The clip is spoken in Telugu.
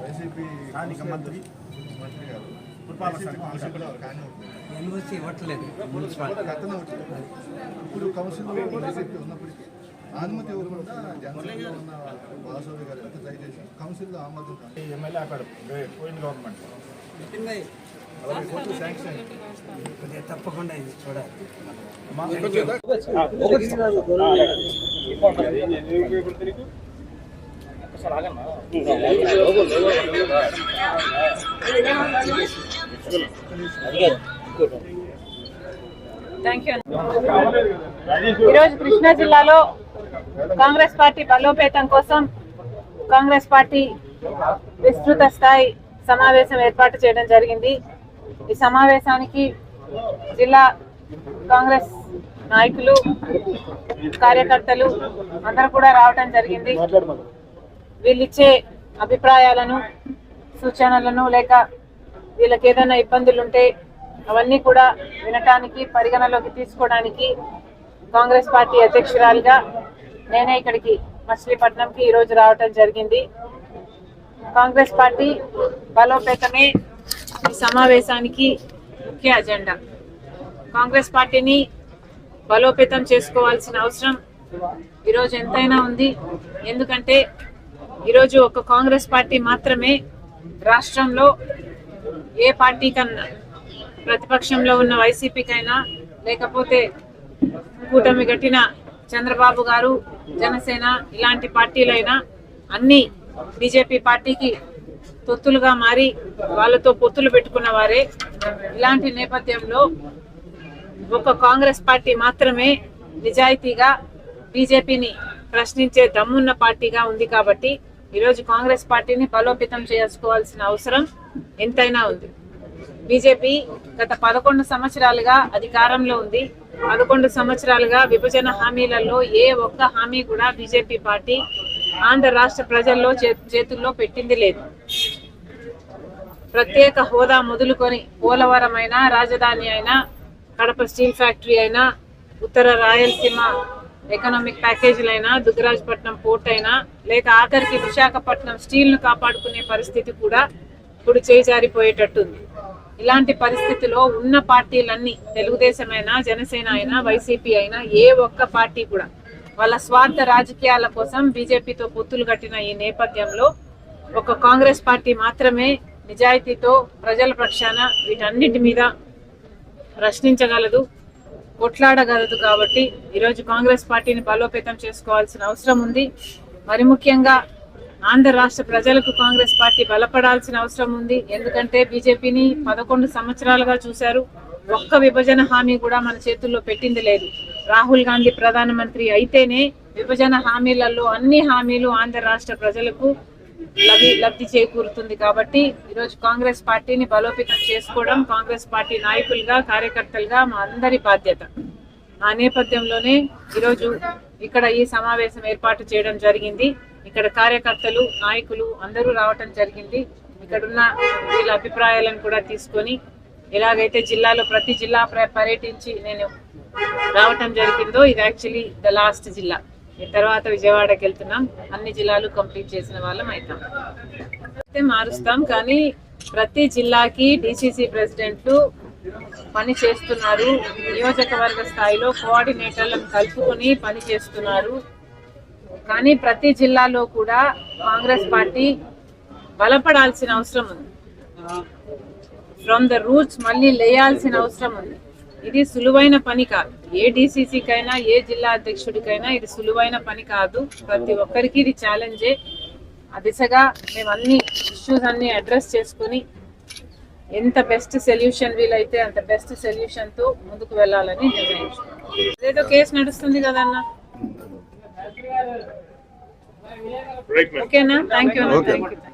వైసీపీ స్థానిక మంత్రి మంత్రి గారు యూనివర్సిటీ ఇవ్వట్లేదు ఇప్పుడు కౌన్సిల్ ఉన్నప్పటికీ అనుమతి ఇవ్వకుండా వాసవి గారు ఎంత ట్రై చేసి కౌన్సిల్లో ఆమోదం. ఎమ్మెల్యే అక్కడ పోయిన గవర్నమెంట్ తప్పకుండా ఇది చూడాలి ఈరోజు కృష్ణా జిల్లాలో కాంగ్రెస్ పార్టీ బలోపేతం కోసం కాంగ్రెస్ పార్టీ విస్తృత స్థాయి సమావేశం ఏర్పాటు చేయడం జరిగింది. ఈ సమావేశానికి జిల్లా కాంగ్రెస్ నాయకులు కార్యకర్తలు అందరూ కూడా రావడం జరిగింది. వీళ్ళిచ్చే అభిప్రాయాలను సూచనలను లేక వీళ్ళకి ఏదైనా ఇబ్బందులు ఉంటే అవన్నీ కూడా వినటానికి పరిగణలోకి తీసుకోవడానికి కాంగ్రెస్ పార్టీ అధ్యక్షురాలిగా నేనే ఇక్కడికి మచిలీపట్నంకి ఈరోజు రావటం జరిగింది. కాంగ్రెస్ పార్టీ బలోపేతమే ఈ సమావేశానికి ముఖ్య అజెండా. కాంగ్రెస్ పార్టీని బలోపేతం చేసుకోవాల్సిన అవసరం ఈరోజు ఎంతైనా ఉంది. ఎందుకంటే ఈరోజు ఒక కాంగ్రెస్ పార్టీ మాత్రమే రాష్ట్రంలో ఏ పార్టీ కన్నా ప్రతిపక్షంలో ఉన్న వైసీపీకైనా లేకపోతే కూటమి గట్టిన చంద్రబాబు గారు జనసేన ఇలాంటి పార్టీలైనా అన్ని బీజేపీ పార్టీకి తొత్తులుగా మారి వాళ్ళతో పొత్తులు పెట్టుకున్న వారే. ఇలాంటి నేపథ్యంలో ఒక కాంగ్రెస్ పార్టీ మాత్రమే నిజాయితీగా బీజేపీని ప్రశ్నించే దమ్మున్న పార్టీగా ఉంది కాబట్టి ఈరోజు కాంగ్రెస్ పార్టీని బలోపేతం చేసుకోవాల్సిన అవసరం ఎంతైనా ఉంది. బీజేపీ గత పదకొండు సంవత్సరాలుగా అధికారంలో ఉంది. పదకొండు సంవత్సరాలుగా విభజన హామీలలో ఏ ఒక్క హామీ కూడా బీజేపీ పార్టీ ఆంధ్ర రాష్ట్ర ప్రజల్లో చే- చేతుల్లో పెట్టింది లేదు. ప్రత్యేక హోదా మొదలుకొని పోలవరం అయినా రాజధాని అయినా కడప స్టీల్ ఫ్యాక్టరీ అయినా ఉత్తర రాయలసీమ ఎకనామిక్ ప్యాకేజీలైనా దుగ్గరాజపట్నం పోర్ట్ అయినా లేక ఆఖరికి విశాఖపట్నం స్టీల్ను కాపాడుకునే పరిస్థితి కూడా ఇప్పుడు చేజారిపోయేటట్టుంది. ఇలాంటి పరిస్థితిలో ఉన్న పార్టీలన్నీ తెలుగుదేశం అయినా జనసేన అయినా వైసీపీ అయినా ఏ ఒక్క పార్టీ కూడా వాళ్ళ స్వార్థ రాజకీయాల కోసం బీజేపీతో పొత్తులు కట్టిన ఈ నేపథ్యంలో ఒక కాంగ్రెస్ పార్టీ మాత్రమే నిజాయితీతో ప్రజల పక్షాన వీటన్నిటి మీద ప్రశ్నించగలదు. కొట్లాడగలదు కాబట్టి ఈరోజు కాంగ్రెస్ పార్టీని బలోపేతం చేసుకోవాల్సిన అవసరం ఉంది. మరి ముఖ్యంగా ఆంధ్ర రాష్ట్ర ప్రజలకు కాంగ్రెస్ పార్టీ బలపడాల్సిన అవసరం ఉంది. ఎందుకంటే బీజేపీని పదకొండు సంవత్సరాలుగా చూశారు. ఒక్క విభజన హామీ కూడా మన చేతుల్లో పెట్టింది లేదు. రాహుల్ గాంధీ ప్రధానమంత్రి అయితేనే విభజన హామీలలో అన్ని హామీలు ఆంధ్ర రాష్ట్ర ప్రజలకు లబ్ధి లబ్ధి చేకూరుతుంది కాబట్టి ఈరోజు కాంగ్రెస్ పార్టీని బలోపేతం చేసుకోవడం కాంగ్రెస్ పార్టీ నాయకులుగా కార్యకర్తలుగా మా అందరి బాధ్యత. ఆ నేపథ్యంలోనే ఈరోజు ఇక్కడ ఈ సమావేశం ఏర్పాటు చేయడం జరిగింది. ఇక్కడ కార్యకర్తలు నాయకులు అందరూ రావటం జరిగింది. ఇక్కడున్న వీళ్ళ అభిప్రాయాలను కూడా తీసుకొని ఎలాగైతే జిల్లాలో ప్రతి జిల్లా పర్యటించి నేను రావటం జరిగిందో ఇది యాక్చువల్లీ ద లాస్ట్ జిల్లా. తర్వాత విజయవాడకి వెళ్తున్నాం. అన్ని జిల్లాలు కంప్లీట్ చేసిన వాళ్ళం అవుతాం అయితే మారుస్తాం కానీ ప్రతి జిల్లాకి డిసిసి ప్రెసిడెంట్లు పని చేస్తున్నారు. నియోజకవర్గ స్థాయిలో కోఆర్డినేటర్లను కలుపుకొని పని చేస్తున్నారు. కానీ ప్రతి జిల్లాలో కూడా కాంగ్రెస్ పార్టీ బలపడాల్సిన అవసరం ఉంది. ఫ్రమ్ ద రూట్స్ మళ్ళీ లేయాల్సిన అవసరం ఉంది. ఇది సులువైన పని కాదు. ఏ డీసీసీకైనా ఏ జిల్లా అధ్యక్షుడికైనా ఇది సులువైన పని కాదు. ప్రతి ఒక్కరికి ఇది ఛాలెంజే. ఆ దిశగా మేము అన్ని ఇష్యూస్ అన్ని అడ్రస్ చేసుకుని ఎంత బెస్ట్ సొల్యూషన్ వీలైతే అంత బెస్ట్ సొల్యూషన్తో ముందుకు వెళ్ళాలని నిర్ణయించుకున్నాం ఏదో కేసు నడుస్తుంది కదన్న ఓకేనా? Thank you thank you